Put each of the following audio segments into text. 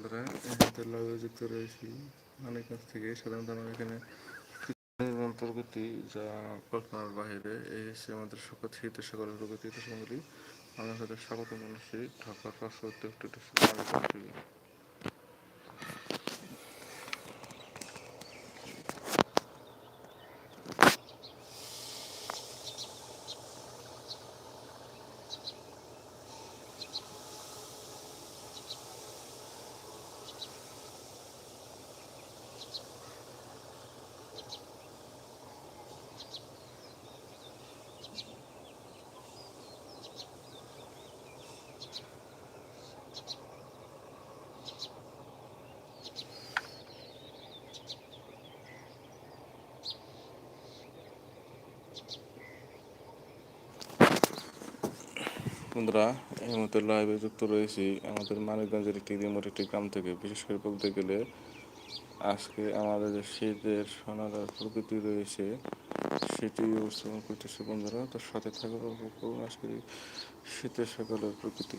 বন্ধুরা এখানে লাইভে যুক্ত রয়েছি কাছ থেকে। সাধারণত আমরা এখানে অন্তর্গতি যা কল্পনার বাহিরে এই হচ্ছে আমাদের সকল শীতের সকল প্রগতি সঙ্গে আমরা তাদের স্বাগত মানুষই ঢাকার পার্শ্ববর্তী একটি বন্ধুরা, এই মুহূর্তে লাইভে যুক্ত রয়েছি আমাদের মানিকগঞ্জের একটি রিমোট একটি গ্রাম থেকে। বিশেষ করে বলতে গেলে, আজকে আমাদের যে শীতের সোনার প্রকৃতি রয়েছে সেটি উপস্থাপন করতেছে বন্ধুরা। তার সাথে থাকার আজকে শীতের সকালের প্রকৃতি।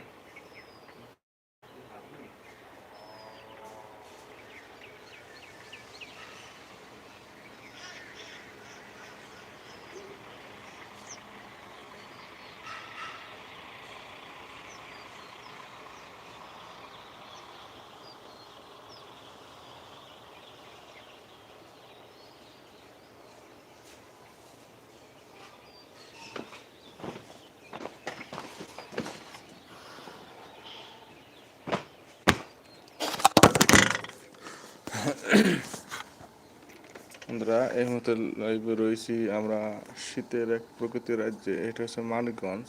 বন্ধুরা এই মুহূর্তে লাইভে রয়েছি। আমরা শীতের এক প্রকৃতি রাজ্যে, এটা হচ্ছে মানিকগঞ্জ।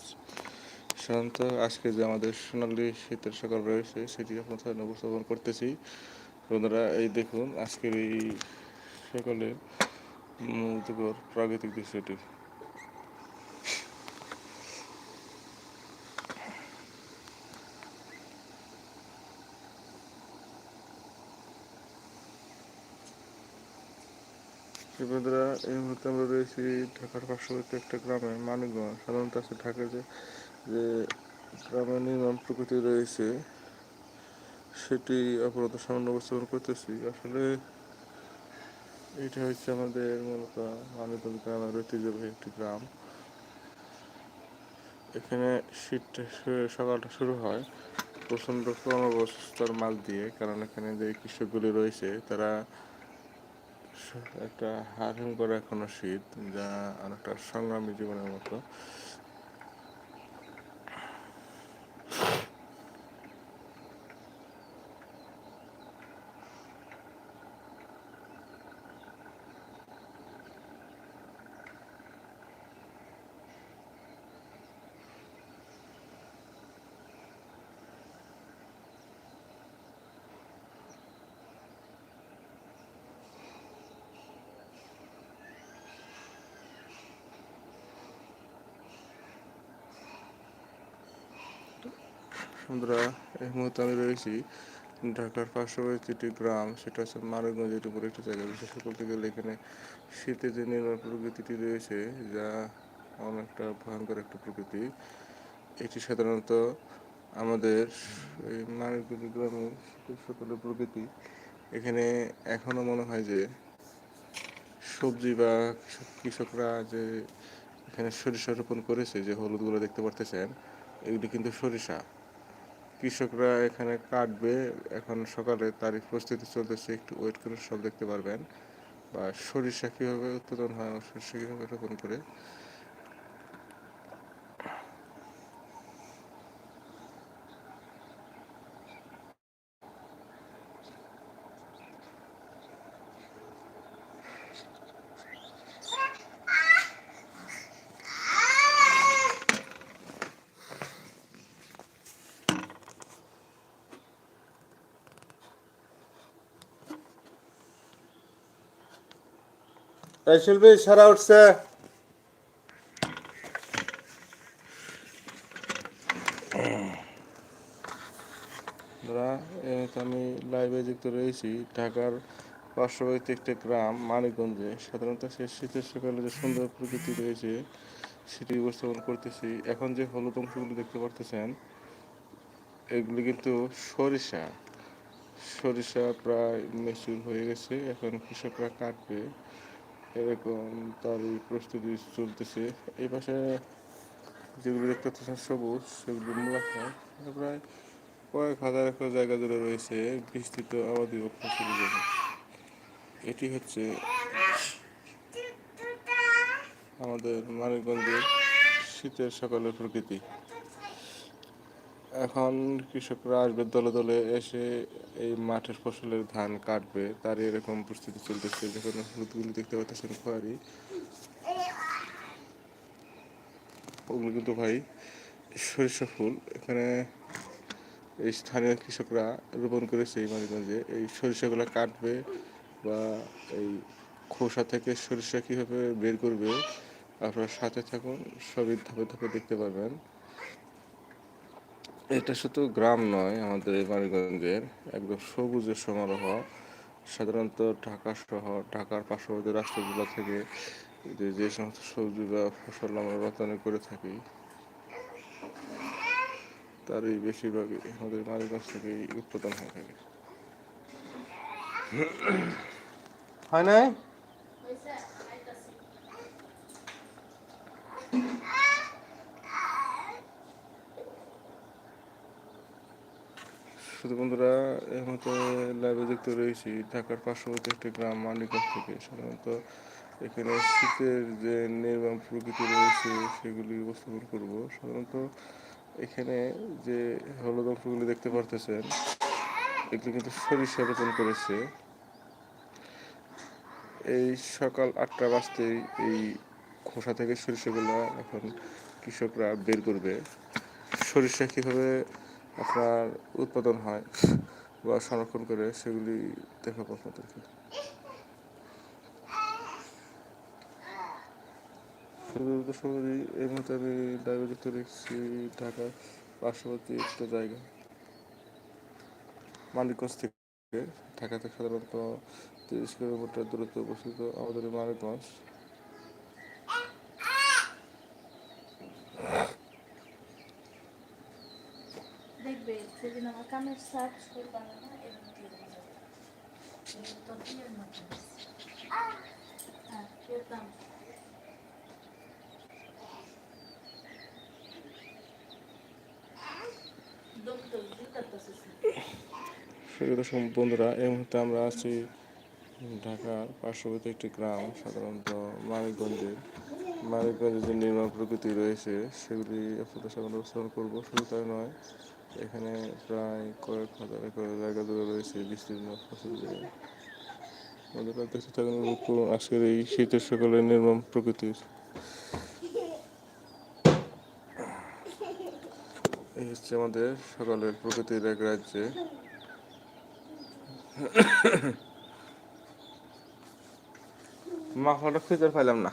সাধারণত আজকে যে আমাদের সোনালি শীতের সকাল রয়েছে, সেটি আপনার উপস্থাপন করতেছি। বন্ধুরা, এই দেখুন, আজকের এই সকালের মুগ্ধকর প্রাকৃতিক দৃশ্যটি। বন্ধুরা, এই মুহূর্তে আমরা রয়েছি ঢাকার পার্শ্ববর্তী একটা গ্রামে মানিকগঞ্জ। সাধারণত আছে ঢাকার যে যে গ্রামের নির্মাণ প্রকৃতি রয়েছে, সেটি আপাতত সামান্য উপস্থাপন করতেছি। আসলে এটা হচ্ছে আমাদের মূলত মানিকগঞ্জ গ্রামের ঐতিহ্যবাহী একটি গ্রাম। এখানে শীতটা সকালটা শুরু হয়, প্রচণ্ড ক্রমবস্থার মাল দিয়ে, কারণ এখানে যে কৃষকগুলি রয়েছে, তারা একটা হারহিম করা এখনও শীত যা অনেকটা সংগ্রামী জীবনের মতো। বন্ধুরা এই মুহূর্তে আমি রয়েছি ঢাকার পার্শ্ববর্তী একটি গ্রাম, সেটা হচ্ছে মানিকগঞ্জের উপরে একটি জায়গা। বিশেষ করতে গেলে এখানে শীতে যে নির্মাণ প্রকৃতিটি রয়েছে, যা অনেকটা ভয়ঙ্কর একটা প্রকৃতি। এটি সাধারণত আমাদের এই মানিকগঞ্জ গ্রামের শীতের সকালের প্রকৃতি। এখানে এখনও মনে হয় যে সবজি বা কৃষকরা যে এখানে সরিষা রোপণ করেছে, যে হলুদগুলো দেখতে পারতেছেন, এগুলি কিন্তু সরিষা। কৃষকরা এখানে কাটবে। এখন সকালে তারই প্রস্তুতি চলতেছে, একটু ওয়েট করে সব দেখতে পারবেন। বা সরিষা কীভাবে উৎপাদন হয়, সরিষা কীভাবে রোপণ করে? রাইসুল ভাই আমি লাইভে যুক্ত রয়েছি। ঢাকার পার্শ্ববর্তী একটি গ্রাম, মানিকগঞ্জে। সাধারণত সে শীতের সকালে যে সুন্দর প্রকৃতি রয়েছে, সেটি উপস্থাপন করতেছি। এখন যে হলুদ অংশগুলো দেখতে পারতেছেন, এগুলি কিন্তু সরিষা। সরিষা প্রায় মেচুর হয়ে গেছে, এখন কৃষকরা কাটবে। এরকম তার এই প্রস্তুতি চলতেছে। এই পাশে যেগুলো দেখতে পাচ্ছেন সবুজ, সেগুলো মূলত প্রায় কয়েক হাজার একর জায়গা জুড়ে রয়েছে বিস্তৃত আবাদি ও এটি হচ্ছে আমাদের মানিকগঞ্জের শীতের সকালের প্রকৃতি। এখন কৃষকরা আসবে, দলে দলে এসে এই মাঠের ফসলের ধান কাটবে। তার এরকম প্রস্তুতি চলতেছে, যখন হলুদগুলি দেখতে পাচ্ছেন খোয়ারি। ওগুলো কিন্তু ভাই সরিষা ফুল। এখানে এই স্থানীয় কৃষকরা রোপণ করেছে এই মাঝে মাঝে। এই সরিষাগুলো কাটবে বা এই খোসা থেকে সরিষা কীভাবে বের করবে, আপনারা সাথে থাকুন, সবই ধাপে ধাপে দেখতে পাবেন এটা শুধু গ্রাম নয়, আমাদের এই মানিকগঞ্জের একদম সবুজের সমারোহ। সাধারণত ঢাকা শহর, ঢাকার পার্শ্ববর্তী রাষ্ট্রগুলো থেকে যে সমস্ত সবজি বা ফসল আমরা রপ্তানি করে থাকি, তারই বেশিরভাগই আমাদের মানিকগঞ্জ থেকেই উৎপাদন হয়ে থাকে। হয় নাই? শুধু বন্ধুরা এর মতো লাইভে যুক্ত রয়েছি, ঢাকার পার্শ্ববর্তী একটি গ্রাম মানিকগঞ্জ থেকে। সাধারণত এখানে শীতের যে নির্মাণ প্রকৃতি রয়েছে, সেগুলি উপস্থাপন করব। সাধারণত এখানে যে হলুদ অংশগুলি দেখতে পারতেছেন, এগুলি কিন্তু সরিষা রোপণ করেছে। এই সকাল আটটা বাজতেই এই খোসা থেকে সরিষাগুলো এখন কৃষকরা বের করবে। সরিষা কীভাবে আপনার উৎপাদন হয় বা সংরক্ষণ করে সেগুলি দেখাবো আপনাদেরকে সবারই এই মুহূর্তে আমি লাইভে যুক্ত দেখছি ঢাকার পার্শ্ববর্তী একটা জায়গা, মানিকগঞ্জ থেকে। ঢাকা থেকে সাধারণত তিরিশ কিলোমিটার দূরত্ব অবস্থিত আমাদের এই মানিকগঞ্জ দেখবে সেদিন বন্ধুরা এই মুহূর্তে আমরা আছি ঢাকার পার্শ্ববর্তী একটি গ্রাম সাধারণত মানিকগঞ্জে মানিকগঞ্জে যে নির্মাণ প্রকৃতি রয়েছে সেগুলি আপনাদের সামনে উপস্থাপন করব শুধু তাই নয় এখানে প্রায় কয়েক হাজার একর জায়গা জুড়ে রয়েছে বিস্তীর্ণ ফসল বন্ধুরা দেখতে থাকুন আজকের এই শীতের সকালের নির্মম প্রকৃতির। এই হচ্ছে আমাদের সকালের প্রকৃতির এক রাজ্যে। মাফলাটা খুঁজে পাইলাম না।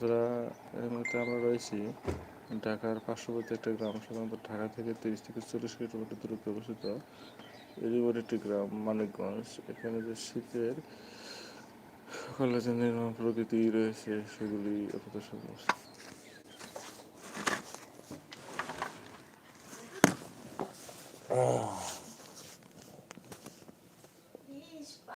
বন্ধুরা এর মধ্যে আমরা রয়েছি ঢাকার পার্শ্ববর্তী একটা গ্রাম, সাধারণত ঢাকা থেকে তিরিশ থেকে চল্লিশ কিলোমিটার দূরত্বে অবস্থিত মধ্যে একটি গ্রাম, মানিকগঞ্জ এখানে যে শীতের সকালে যে নির্মাণ প্রকৃতি রয়েছে, সেগুলি আপনাদের উপস্থাপন।